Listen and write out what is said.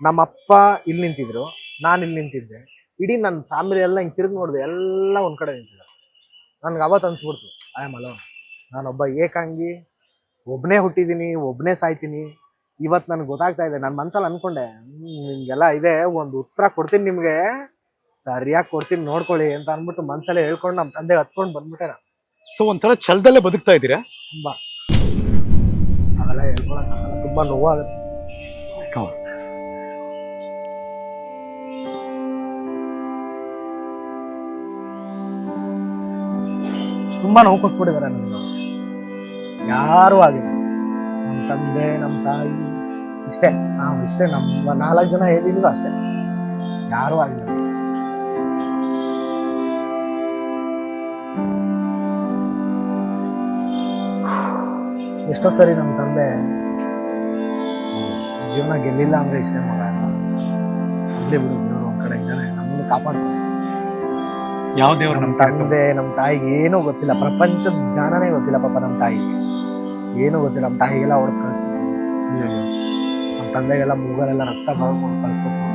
ನಮ್ಮ ಅಪ್ಪ ಇಲ್ಲಿ ನಿಂತಿದ್ರು ನಾನು ಇಲ್ಲಿ ನಿಂತಿದ್ದೆ. ಇಡೀ ನನ್ನ ಫ್ಯಾಮಿಲಿ ಎಲ್ಲ ಹಿಂಗೆ ತಿರುಗಿ ನೋಡಿದೆ ಎಲ್ಲ ಒಂದು ಕಡೆ ನಿಂತಿದ್ರು. ನನಗೆ ಅವತ್ತು ಅನ್ಸ್ಬಿಡ್ತು ಐ ಆಮ್ ಅಲೋನ್ ನಾನೊಬ್ಬ ಏಕಾಂಗಿ ಒಬ್ಬನೇ ಹುಟ್ಟಿದ್ದೀನಿ ಒಬ್ಬನೇ ಸಾಯ್ತೀನಿ. ಇವತ್ತು ನನಗೆ ಗೊತ್ತಾಗ್ತಾ ಇದೆ ನನ್ನ ಮನ್ಸಲ್ಲಿ ಅನ್ಕೊಂಡೆ ನಿಮಗೆಲ್ಲ ಇದೆ ಒಂದು ಉತ್ತರ ಕೊಡ್ತೀನಿ ನಿಮಗೆ. ಸರಿಯಾಗಿ ಕೊಡ್ತೀನಿ ನೋಡ್ಕೊಳ್ಳಿ ಅಂತ ಅಂದ್ಬಿಟ್ಟು ಮನ್ಸಲ್ಲೇ ಹೇಳ್ಕೊಂಡು ನಮ್ಮ ತಂದೆ ಹತ್ಕೊಂಡು ಬಂದ್ಬಿಟ್ಟೆ ನಾನು. ಸೊ ಒಂಥರ ಛಲದಲ್ಲೇ ಬದುಕ್ತಾ ಇದ್ದೀರಾ? ತುಂಬ. ಅವೆಲ್ಲ ಹೇಳ್ಕೊಳಕ್ಕಾಗಲ್ಲ ತುಂಬ ನೋವಾಗುತ್ತೆ. ತುಂಬಾ ನೋವು ಕೊಟ್ಬಿಟ್ಟಿದ್ದಾರೆ ನನಗೆ. ಯಾರು ಆಗಿಲ್ಲ. ನಮ್ಮ ತಂದೆ ನಮ್ಮ ತಾಯಿ, ಇಷ್ಟೇ. ನಾವು ಇಷ್ಟೇ. ನಮ್ಮ ನಾಲ್ಕು ಜನ ಏನಿಲ್ವೋ ಅಷ್ಟೇ. ಯಾರೂ ಆಗಿಲ್ಲ. ಎಷ್ಟೋ ಸರಿ ನಮ್ಮ ತಂದೆ ಜೀವನ ಗೆಲ್ಲಿಲ್ಲ ಅಂದ್ರೆ ಇಷ್ಟೇ ಮಗ. ಇರ್ಲಿ ಬಿಡು ಕಡೆ ಇದ್ದಾನೆ ನಮ್ಮನ್ನು ಕಾಪಾಡ್ತಾನೆ. ಯಾವ ದೇವ್ರು ನಮ್ಮ ನಮ್ ತಂದೆ, ನಮ್ಮ ತಾಯಿಗೆ ಏನೂ ಗೊತ್ತಿಲ್ಲ. ಪ್ರಪಂಚದ ಜ್ಞಾನನೇ ಗೊತ್ತಿಲ್ಲ ಪಾಪ ನಮ್ಮ ತಾಯಿ. ಏನೂ ಗೊತ್ತಿಲ್ಲ. ನಮ್ಮ ತಾಯಿಗೆಲ್ಲ ಹೊಡೆದು ಕಳಿಸ್ಬೇಕು. ನಮ್ಮ ತಂದೆಗೆಲ್ಲ ಮೂಗಲೆಲ್ಲ ರಕ್ತ ಬರ್ಕೊಂಡು ಕಳಿಸ್ಬೇಕು.